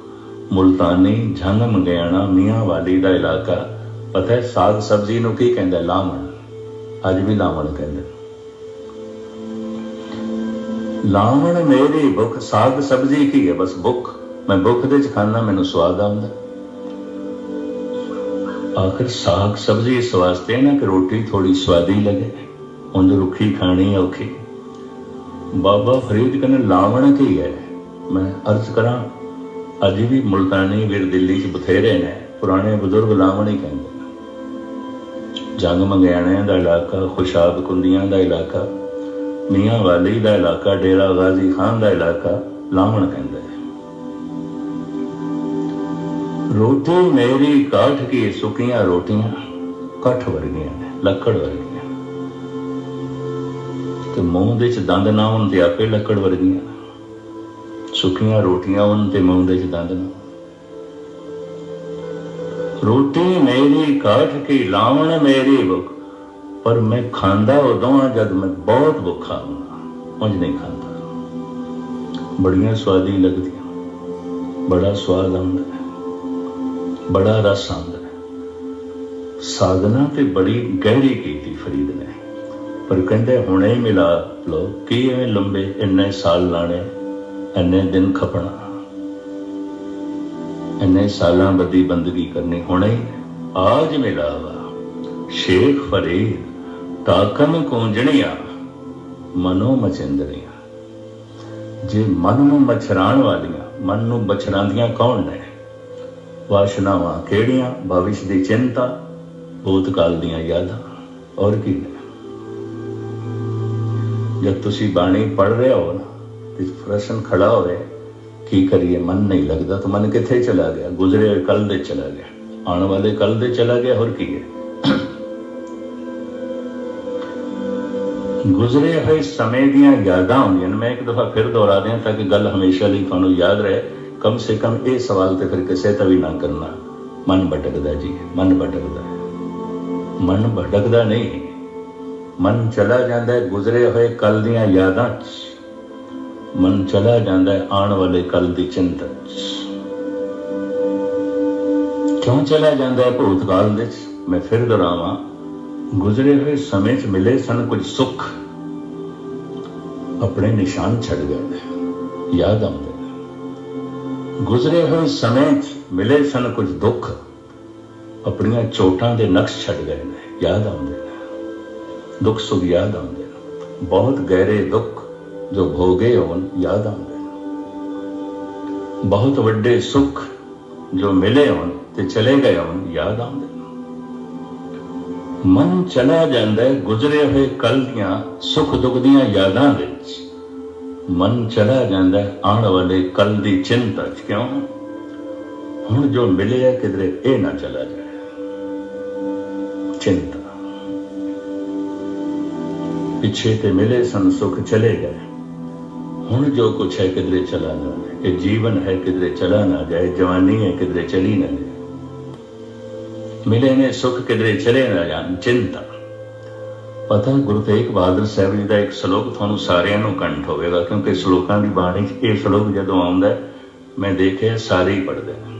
ਮੁਲਤਾਨੀ ਝੰਗ ਮੰਗਿਆਣਾ, ਮੀਆਂ ਵਾਲੀ ਦਾ ਇਲਾਕਾ ਪਤਾ ਹੈ, ਸਾਗ ਸਬਜ਼ੀ ਨੂੰ ਕੀ ਕਹਿੰਦਾ ਲਾਵਣ ਅੱਜ ਵੀ ਲਾਵਣ ਕਹਿੰਦੇ ਲਾਵਣ ਮੇਰੀ ਭੁੱਖ, ਸਾਗ ਸਬਜ਼ੀ ਕੀ ਹੈ? ਬਸ ਭੁੱਖ। ਮੈਂ ਭੁੱਖ ਦੇ ਚ ਖਾਣਾ ਮੈਨੂੰ ਸਵਾਦ ਆਉਂਦਾ। ਆਖਰ ਸਾਗ ਸਬਜ਼ੀ ਇਸ ਵਾਸਤੇ ਨਾ ਕਿ ਰੋਟੀ ਥੋੜੀ ਸਵਾਦੀ ਲੱਗੇ। ਉਹਨੂੰ ਰੁੱਖੀ ਖਾਣੀ ਔਖੀ। ਬਾਬਾ ਫਰੀਦ ਕਹਿੰਦੇ ਲਾਵਣ ਕੀ ਹੈ? ਮੈਂ ਅਰਜ਼ ਕਰਾਂ, ਅੱਜ ਵੀ ਮੁਲਤਾਨੀ ਵੀਰ ਦਿੱਲੀ 'ਚ ਬਥੇਰੇ ਨੇ। ਪੁਰਾਣੇ ਬਜ਼ੁਰਗ ਲਾਵਣ ਹੀ ਕਹਿੰਦੇ। ਜੰਗ ਮੰਗਿਆਣਿਆਂ ਦਾ ਇਲਾਕਾ, ਖੁਸ਼ਾਬ ਕੁੰਦੀਆਂ ਦਾ ਇਲਾਕਾ, ਮੀਆਂ ਵਾਲੀ ਦਾ ਇਲਾਕਾ, ਡੇਰਾ ਗਾਜ਼ੀ ਖਾਨ ਦਾ ਇਲਾਕਾ ਲਾਵਣ ਹੈ ਰੋਟੀ ਮੇਰੀ ਕਾਠ ਕੀ ਸੁੱਕੀਆਂ ਰੋਟੀਆਂ, ਕੱਠ ਵਰਗੀਆਂ ਨੇ, ਲੱਕੜ ਵਰਗੀਆਂ ਤੇ ਮੂੰਹ ਦੇ ਚ ਦੰਦ ਨਾ ਹੋਣ ਤੇ ਆਪੇ ਲੱਕੜ ਵਰਗੀਆਂ ਸੁੱਕੀਆਂ ਰੋਟੀਆਂ ਹੋਣ ਤੇ ਮੂੰਹ ਦੇ ਚ ਦੰਦ ਨਾ ਰੋਟੀ ਮੇਰੀ ਕਾਠ ਕੀ, ਲਾਵਣ ਮੇਰੀ ਭੁੱਖ। ਪਰ ਮੈਂ ਖਾਂਦਾ ਉਦੋਂ ਆ ਜਦ ਮੈਂ ਬਹੁਤ ਭੁੱਖਾ ਹਾਂ ਉਂਝ ਨਹੀਂ ਖਾਂਦਾ। ਬੜੀਆਂ ਸਵਾਦੀ ਲੱਗਦੀਆਂ। ਬੜਾ ਸਵਾਦ ਆਉਂਦਾ ਹੈ। ਬੜਾ ਰਸ ਆਉਂਦਾ ਹੈ। ਸਾਧਨਾ ਤੇ ਬੜੀ ਗਹਿਰੀ ਕੀਤੀ ਫਰੀਦ ਨੇ। ਪਰ ਕਹਿੰਦੇ ਹੁਣੇ ਮਿਲਾ ਲੋ ਕੀ ਐਵੇਂ ਲੰਬੇ ਇੰਨੇ ਸਾਲ ਲਾਣੇ, ਇੰਨੇ ਦਿਨ ਖਪਣਾ। ਇੰਨੇ ਸਾਲਾਂ ਬੱਦੀ ਬੰਦਗੀ ਕਰਨੀ ਹੁਣੇ, ਆਜ ਮਿਲਾਵਾ ਸ਼ੇਖ ਫਰੀਦ ਤਾਕਨ ਕੂੰਜਣੀਆਂ, ਮਨੋ ਮਚਿੰਦਰੀਆਂ। ਜੇ ਮਨ ਨੂੰ ਮਛਰਾਣ ਵਾਲੀਆਂ, ਮਨ ਨੂੰ ਬਛਰਾਂਦੀਆਂ ਕੌਣ ਨੇ? ਵਾਸ਼ਨਾਵਾਂ ਕਿਹੜੀਆਂ? ਭਵਿਸ਼ ਦੀ ਚਿੰਤਾ, ਭੂਤਕਾਲ ਦੀਆਂ ਯਾਦਾਂ, ਔਰ ਕੀ ਨੇ? ਜਦ ਤੁਸੀਂ ਬਾਣੀ ਪੜ ਰਹੇ ਹੋ ਨਾ, ਤੇ ਪ੍ਰਸ਼ਨ ਖੜਾ ਹੋਵੇ ਕੀ ਕਰੀਏ? ਮਨ ਨਹੀਂ ਲੱਗਦਾ ਤਾਂ ਮਨ ਕਿੱਥੇ ਚਲਾ ਗਿਆ? ਗੁਜ਼ਰੇ ਹੋਏ ਕੱਲ ਦੇ ਚਲਾ ਗਿਆ। ਆਉਣ ਵਾਲੇ ਕੱਲ ਦੇ ਚਲਾ ਗਿਆ, ਹੋਰ ਕੀ ਹੈ? ਗੁਜ਼ਰੇ ਹੋਏ ਸਮੇਂ ਦੀਆਂ ਯਾਦਾਂ ਹੁੰਦੀਆਂ ਨੇ। ਮੈਂ ਇੱਕ ਦਫਾ ਫਿਰ ਦੁਹਰਾ ਦਿਆਂ ਤਾਂ ਕਿ ਗੱਲ ਹਮੇਸ਼ਾ ਲਈ ਤੁਹਾਨੂੰ ਯਾਦ ਰਹੇ। ਕਮ ਸੇ ਕਮ ਇਹ ਸਵਾਲ ਤੇ ਫਿਰ ਕਿਸੇ ਤਾਂ ਵੀ ਨਾ ਕਰਨਾ। ਮਨ ਭਟਕਦਾ ਜੀ, ਮਨ ਭਟਕਦਾ। ਮਨ ਭਟਕਦਾ ਨਹੀਂ। ਮਨ ਚਲਾ ਜਾਂਦਾ ਹੈ। ਗੁਜ਼ਰੇ ਹੋਏ ਕੱਲ ਦੀਆਂ ਯਾਦਾਂ 'ਚ ਮਨ ਚਲਾ ਜਾਂਦਾ ਹੈ ਆਉਣ ਵਾਲੇ ਕੱਲ ਦੀ ਚਿੰਤਾ ਕਿਉਂ ਚਲਾ ਜਾਂਦਾ ਹੈ ਭੂਤਕਾਲ ਵਿੱਚ? ਮੈਂ ਫਿਰ ਦੁਹਰਾਵਾਂ, ਗੁਜ਼ਰੇ ਹੋਏ ਸਮੇਂ 'ਚ ਮਿਲੇ ਸਨ ਕੁਝ ਸੁੱਖ। ਆਪਣੇ ਨਿਸ਼ਾਨ ਛੱਡ ਗਏ ਨੇ ਯਾਦ ਆਉਂਦੇ ਨੇ ਗੁਜ਼ਰੇ ਹੋਏ ਸਮੇਂ 'ਚ ਮਿਲੇ ਸਨ ਕੁਝ ਦੁੱਖ। ਆਪਣੀਆਂ ਚੋਟਾਂ ਦੇ ਨਕਸ਼ ਛੱਡ ਗਏ ਨੇ, ਯਾਦ ਆਉਂਦੇ ਨੇ। ਦੁੱਖ ਸੁਖ ਯਾਦ ਆਉਂਦੇ ਨੇ। ਬਹੁਤ ਗਹਿਰੇ ਦੁੱਖ। ਜੋ ਭੋਗੇ ਹੋਣ, ਯਾਦ ਆਉਂਦੇ ਨੇ ਬਹੁਤ ਵੱਡੇ ਸੁੱਖ ਜੋ ਮਿਲੇ ਹੋਣ ਤੇ ਚਲੇ ਗਏ ਹੋਣ, ਯਾਦ ਆਉਂਦੇ ਨੇ ਮਨ ਚਲਾ ਜਾਂਦਾ ਹੈ ਗੁਜ਼ਰੇ ਹੋਏ ਕੱਲ ਦੀਆਂ ਸੁੱਖ ਦੁੱਖ ਦੀਆਂ ਯਾਦਾਂ ਵਿੱਚ। ਮਨ ਚਲਾ ਜਾਂਦਾ ਹੈ ਆਉਣ ਵਾਲੇ ਕੱਲ ਦੀ ਚਿੰਤਾ 'ਚ ਕਿਉਂ? ਹੁਣ ਜੋ ਮਿਲਿਆ ਕਿਧਰੇ ਇਹ ਨਾ ਚਲਾ ਜਾਏ। ਚਿੰਤਾ। ਪਿੱਛੇ ਤੇ ਮਿਲੇ ਸਨ, ਸੁੱਖ ਚਲੇ ਗਏ। ਹੁਣ ਜੋ ਕੁਛ ਹੈ ਕਿਧਰੇ ਚਲਾ ਨਾ ਜਾਏ, ਇਹ ਜੀਵਨ ਹੈ ਕਿਧਰੇ ਚਲਾ ਨਾ ਜਾਏ, ਜਵਾਨੀ ਹੈ ਕਿਧਰੇ ਚਲੀ ਨਾ ਜਾਏ। ਮਿਲੇ ਨੇ ਸੁਖ ਕਿਧਰੇ ਚਲੇ ਨਾ ਜਾਣ, ਚਿੰਤਾ। ਪਤਾ ਗੁਰੂ ਤੇਗ ਬਹਾਦਰ ਸਾਹਿਬ ਜੀ ਦਾ ਇੱਕ ਸ਼ਲੋਕ ਤੁਹਾਨੂੰ ਸਾਰਿਆਂ ਨੂੰ ਕੰਠ ਹੋਵੇਗਾ, ਕਿਉਂਕਿ ਸ਼ਲੋਕਾਂ ਦੀ ਬਾਣੀ 'ਚ ਇਹ ਸ਼ਲੋਕ ਜਦੋਂ ਆਉਂਦਾ ਮੈਂ ਦੇਖਿਆ ਸਾਰੇ ਹੀ ਪੜਦੇ ਨੇ।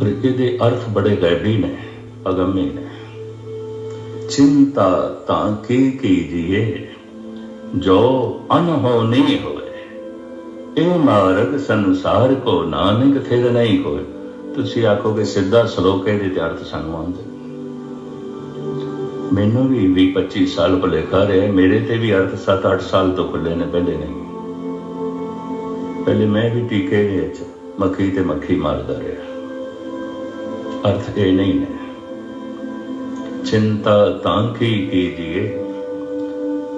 ਪਰ ਇਹਦੇ ਅਰਥ ਬੜੇ ਗੈਬੀ ਨੇ, ਅਗੰਮੀ ਨੇ। ਚਿੰਤਾ ਤਾਂ ਕੀ ਕੀਜੀਏ? ਜੋ ਅਨਹੋਨੀ ਹੋਏ, ਇਹ ਮਾਰਗ ਸੰਸਾਰ ਕੋ ਨਾਨਕ ਥਿਰ ਨਹੀਂ ਹੋਏ। ਤੁਸੀਂ ਆਖੋਗੇ ਸਿੱਧਾ ਸ਼ਲੋਕ ਇਹਦੇ ਤੇ ਅਰਥ ਸਾਨੂੰ ਆਉਂਦੇ। ਮੈਨੂੰ ਵੀ 20 25 ਸਾਲ ਭੁਲੇਖਾ ਰਿਹਾ, ਮੇਰੇ ਤੇ ਵੀ ਅਰਥ 7-8 ਸਾਲ ਤੋਂ ਖੁੱਲੇ ਨੇ, ਪਹਿਲੇ ਨਹੀਂ। ਪਹਿਲੇ ਮੈਂ ਵੀ ਟੀਕੇ ਦੇ ਵਿੱਚ ਮੱਖੀ ਤੇ ਮੱਖੀ ਮਾਰਦਾ ਰਿਹਾ। ਅਰਥ ਇਹ ਨਹੀਂ ਨੇ ਚਿੰਤਾ ਤਾਂ ਕੀ ਕੀਜੀਏ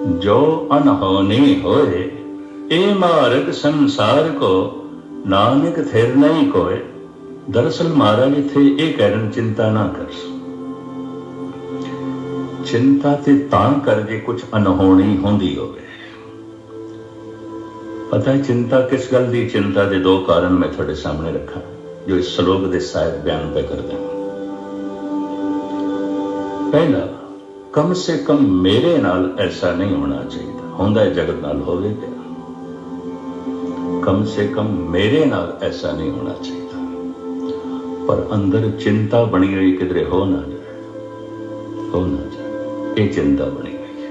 ਜੋ ਅਨਹੋਨੀ ਹੋਏ, ਇਹ ਮਾਰਗ ਸੰਸਾਰ ਕੋ ਨਾਨਕ ਥਿਰ ਨਹੀਂ ਕੋਏ। ਦਰਅਸਲ ਮਹਾਰਾਜ ਇੱਥੇ ਇਹ ਕਹਿਣ, ਚਿੰਤਾ ਨਾ ਕਰ। ਚਿੰਤਾ ਤੇ ਤਾਂ ਕਰ ਜੇ ਕੁਝ ਅਨਹੋਣੀ ਹੁੰਦੀ ਹੋਵੇ। ਪਤਾ ਹੈ ਚਿੰਤਾ ਕਿਸ ਗੱਲ ਦੀ? ਚਿੰਤਾ ਦੇ ਦੋ ਕਾਰਨ ਮੈਂ ਤੁਹਾਡੇ ਸਾਹਮਣੇ ਰੱਖਾਂ, ਜੋ ਇਸ ਸ਼ਲੋਕ ਦੇ ਸਾਹਿਬ ਬਿਆਨ ਤੇ ਕਰਦੇ ਹਾਂ ਪਹਿਲਾ ਕਮ ਸੇ ਕਮ ਮੇਰੇ ਨਾਲ ਐਸਾ ਨਹੀਂ ਹੋਣਾ ਚਾਹੀਦਾ। ਹੁੰਦਾ ਹੈ ਜਗਤ ਨਾਲ ਹੋਵੇ ਤੇ ਕਮ ਸੇ ਕਮ ਮੇਰੇ ਨਾਲ ਐਸਾ ਨਹੀਂ ਹੋਣਾ ਚਾਹੀਦਾ। ਪਰ ਅੰਦਰ ਚਿੰਤਾ ਬਣੀ ਹੋਈ ਕਿਧਰੇ ਹੋ ਨਾ ਜਾਏ, ਹੋ ਨਾ ਜਾਏ, ਇਹ ਚਿੰਤਾ ਬਣੀ ਹੋਈ ਹੈ।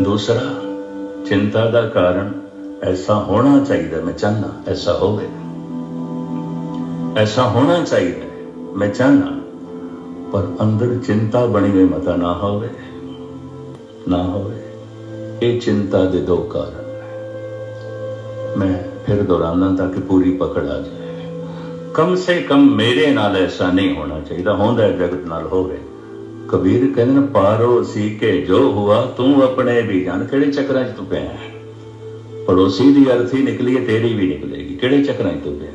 ਦੂਸਰਾ, ਚਿੰਤਾ ਦਾ ਕਾਰਨ ਐਸਾ ਹੋਣਾ ਚਾਹੀਦਾ, ਮੈਂ ਚਾਹਨਾ ਐਸਾ ਹੋਵੇ। ਐਸਾ ਹੋਣਾ ਚਾਹੀਦਾ, ਮੈਂ ਚਾਹਨਾ ਪਰ ਅੰਦਰ ਚਿੰਤਾ ਬਣੀ ਹੋਈ ਮਤਾ ਨਾ ਹੋਵੇ ਨਾ ਹੋਵੇ। ਇਹ ਚਿੰਤਾ ਦੇ ਦੋ ਕਾਰਨ ਨੇ। ਮੈਂ ਫਿਰ ਦੁਹਰਾਨਾ ਤਾਂ ਕਿ ਪੂਰੀ ਪਕੜ ਆ ਜਾਏ। ਕਮ ਸੇ ਕਮ ਮੇਰੇ ਨਾਲ ਐਸਾ ਨਹੀਂ ਹੋਣਾ ਚਾਹੀਦਾ, ਹੁੰਦਾ ਜਗਤ ਨਾਲ ਹੋਵੇ। ਕਬੀਰ ਕਹਿੰਦੇ ਨੇ, ਪਾਰੋ ਸੀ ਕੇ ਜੋ ਹੁਆ, ਤੂੰ ਆਪਣੇ ਵੀ ਜਾਣ। ਕਿਹੜੇ ਚੱਕਰਾਂ 'ਚ ਤੂੰ ਪਿਆ ਪੜੋਸੀ ਦੀ ਅਰਥੀ ਨਿਕਲੀ ਤੇਰੀ ਵੀ ਨਿਕਲੇਗੀ। ਕਿਹੜੇ ਚੱਕਰਾਂ 'ਚ ਤੂੰ ਪਿਆ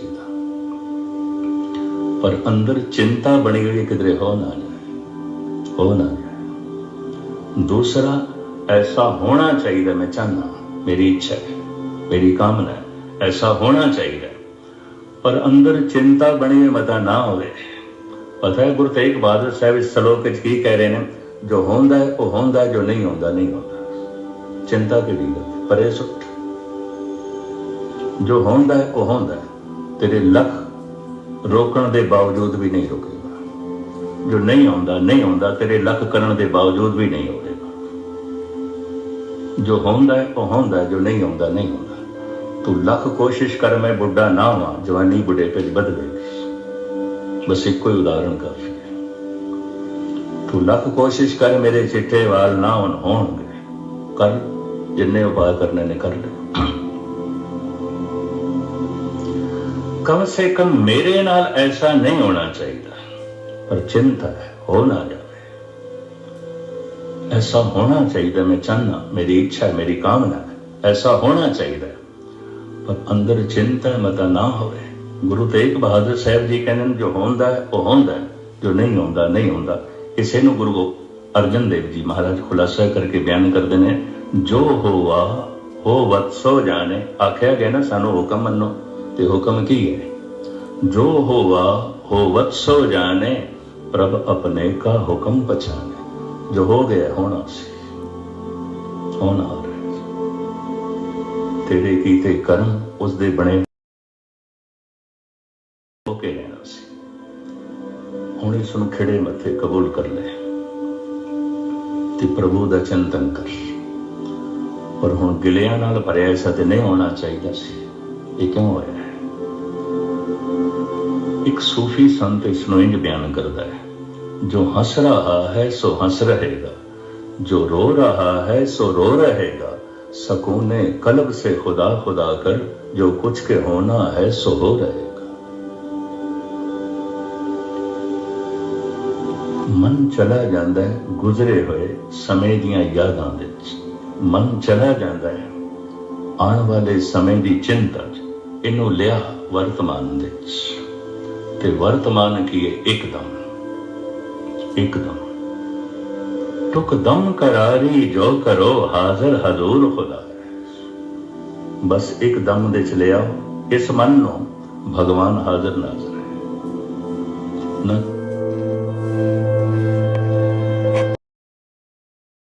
ਪਰ ਅੰਦਰ ਚਿੰਤਾ ਬਣੀ ਹੋਈ ਹੈ, ਕਿਧਰੇ ਹੋ ਨਾ ਜਾਏ। ਹੋ ਨਾ ਜਾਏ। ਦੂਸਰਾ ਐਸਾ ਹੋਣਾ ਚਾਹੀਦਾ ਮੈਂ ਚਾਹਨਾ ਮੇਰੀ ਇੱਛਾ ਹੈ ਮੇਰੀ ਕਾਮਨਾ ਹੈ ਐਸਾ ਹੋਣਾ ਚਾਹੀਦਾ ਹੈ। ਪਰ ਅੰਦਰ ਚਿੰਤਾ ਬਣੀ ਹੋਈ ਮਤਾ ਨਾ ਹੋਵੇ। ਪਤਾ ਹੈ ਗੁਰੂ ਤੇਗ ਬਹਾਦਰ ਸਾਹਿਬ ਇਸ ਸ਼ਲੋਕ ਵਿੱਚ ਕੀ ਕਹਿ ਰਹੇ ਨੇ? ਜੋ ਹੁੰਦਾ ਹੈ ਉਹ ਹੁੰਦਾ ਜੋ ਨਹੀਂ ਹੁੰਦਾ ਨਹੀਂ ਹੁੰਦਾ। ਚਿੰਤਾ ਕਿਹੜੀ ਗੱਲ? ਪਰੇ ਸੁੱਟ ਜੋ ਹੁੰਦਾ ਹੈ ਉਹ ਹੁੰਦਾ ਤੇਰੇ ਲੱਖ ਰੋਕਣ ਦੇ ਬਾਵਜੂਦ ਵੀ ਨਹੀਂ ਰੁਕੇਗਾ। ਜੋ ਨਹੀਂ ਆਉਂਦਾ ਨਹੀਂ ਆਉਂਦਾ, ਤੇਰੇ ਲੱਖ ਕਰਨ ਦੇ ਬਾਵਜੂਦ ਵੀ ਨਹੀਂ ਹੋਵੇਗਾ ਜੋ ਹੁੰਦਾ ਹੈ, ਉਹ ਹੁੰਦਾ ਜੋ ਨਹੀਂ ਆਉਂਦਾ, ਨਹੀਂ ਹੁੰਦਾ। ਤੂੰ ਲੱਖ ਕੋਸ਼ਿਸ਼ ਕਰ, ਮੈਂ ਬੁੱਢਾ ਨਾ ਹਾਂ ਜਵਾਨੀ ਬੁੱਢੇ ਤੇ ਬਦਲੇਗੀ ਬਸ ਇੱਕੋ ਹੀ ਉਦਾਹਰਣ ਕਾਫੀ ਹੈ। ਤੂੰ ਲੱਖ ਕੋਸ਼ਿਸ਼ ਕਰ, ਮੇਰੇ ਚਿੱਟੇ ਵਾਲ ਨਾ ਹੋਣ ਹੋਣਗੇ। ਕਰ, ਜਿੰਨੇ ਉਪਾਅ ਕਰਨੇ ਨੇ, ਕਰ ਲੈ। ਕਮ ਸੇ ਕਮ ਮੇਰੇ ਨਾਲ ਐਸਾ ਨਹੀਂ ਹੋਣਾ ਚਾਹੀਦਾ। ਪਰ ਚਿੰਤਾ ਹੈ, ਹੋ ਨਾ ਜਾਵੇ। ਐਸਾ ਹੋਣਾ ਚਾਹੀਦਾ, ਮੈਂ ਚਾਹਨਾ ਮੇਰੀ ਇੱਛਾ ਹੈ, ਮੇਰੀ ਕਾਮਨਾ ਹੈ। ਐਸਾ ਹੋਣਾ ਚਾਹੀਦਾ ਹੈ। ਪਰ ਅੰਦਰ ਚਿੰਤਾ ਮਤਾ ਨਾ ਹੋਵੇ। ਗੁਰੂ ਤੇਗ ਬਹਾਦਰ ਸਾਹਿਬ ਜੀ ਕਹਿੰਦੇ ਨੇ, ਜੋ ਹੁੰਦਾ ਹੈ, ਉਹ ਹੁੰਦਾ ਜੋ ਨਹੀਂ ਹੁੰਦਾ ਨਹੀਂ ਹੁੰਦਾ। ਕਿਸੇ ਨੂੰ ਗੁਰੂ ਗੋ- ਅਰਜਨ ਦੇਵ ਜੀ ਮਹਾਰਾਜ ਖੁਲਾਸਾ ਕਰਕੇ ਬਿਆਨ ਕਰਦੇ ਨੇ, ਜੋ ਹੋਵਾ ਹੋ ਵਤਸੋ ਜਾਣੇ। ਆਖਿਆ ਗਿਆ ਨਾ, ਸਾਨੂੰ ਹੁਕਮ ਮੰਨੋ। ਤੇ ਹੁਕਮ ਕੀ ਹੈ? ਜੋ ਹੋਵਾ ਹੋ ਸੋ ਜਾਣੇ, ਪ੍ਰਭ ਆਪਣੇ ਕਾ ਹੁਕਮ ਪਛਾਨੇ ਜੋ ਹੋ ਗਿਆ, ਹੋਣਾ ਸੀ ਹੋਣਾ ਤੇਰੇ ਕੀਤੇ ਕਰਮ ਉਸ ਦੇ ਬਣੇ ਹੋ ਕੇ ਰਹਿਣਾ ਸੀ ਹੁਣ ਇਸ ਨੂੰ ਖਿੜੇ ਮੱਥੇ ਕਬੂਲ ਕਰ ਲੈ ਤੇ ਪ੍ਰਭੂ ਦਾ ਚਿੰਤਨ ਕਰ ਪਰ ਹੁਣ ਗਿਲਿਆਂ ਨਾਲ ਭਰਿਆ ਐਸਾ ਤੇ ਨਹੀਂ ਹੋਣਾ ਚਾਹੀਦਾ ਸੀ। ਇਹ ਕਿਉਂ ਹੋਇਆ? ਇੱਕ ਸੂਫੀ ਸੰਤ ਇਸ ਨੂੰ ਇੰਜ ਬਿਆਨ ਕਰਦਾ ਹੈ, ਜੋ ਹੱਸ ਰਹਾ ਹੈ, ਸੋ ਹੱਸ ਰਹੇਗਾ। ਜੋ ਰੋ ਰਹਾ ਹੈ, ਸੋ ਰੋ ਰਹੇਗਾ। ਸਕੂਨ ਕਲਬ ਸੇ ਖੁਦਾ ਖੁਦਾ ਕਰ, ਜੋ ਕੁਝ ਕੇ ਹੋਣਾ ਹੈ, ਸੋ ਹੋ ਰਹੇਗਾ। ਮਨ ਚਲਾ ਜਾਂਦਾ ਹੈ ਗੁਜ਼ਰੇ ਹੋਏ ਸਮੇਂ ਦੀਆਂ ਯਾਦਾਂ ਵਿੱਚ। ਮਨ ਚਲਾ ਜਾਂਦਾ ਹੈ ਆਉਣ ਵਾਲੇ ਸਮੇਂ ਦੀ ਚਿੰਤਾ 'ਚ, ਇਹਨੂੰ ਲਿਆ ਵਰਤਮਾਨ ਵਿੱਚ। ਤੇ ਵਰਤਮਾਨ ਕੀ ਹੈ? ਇੱਕਦਮ। ਇੱਕਦਮ। ਟੁਕ ਦਮ ਕਰਾਰੀ, ਜੋ ਕਰੋ, ਹਾਜ਼ਰ ਹਜ਼ੂਰ ਖੁਦਾ। ਬਸ ਇੱਕ ਦਮ ਦੇ ਚ ਲਿਆਓ ਇਸ ਮਨ ਨੂੰ ਭਗਵਾਨ ਹਾਜ਼ਰ ਨਾਜ਼ਰ ਹੈ। ਨਾ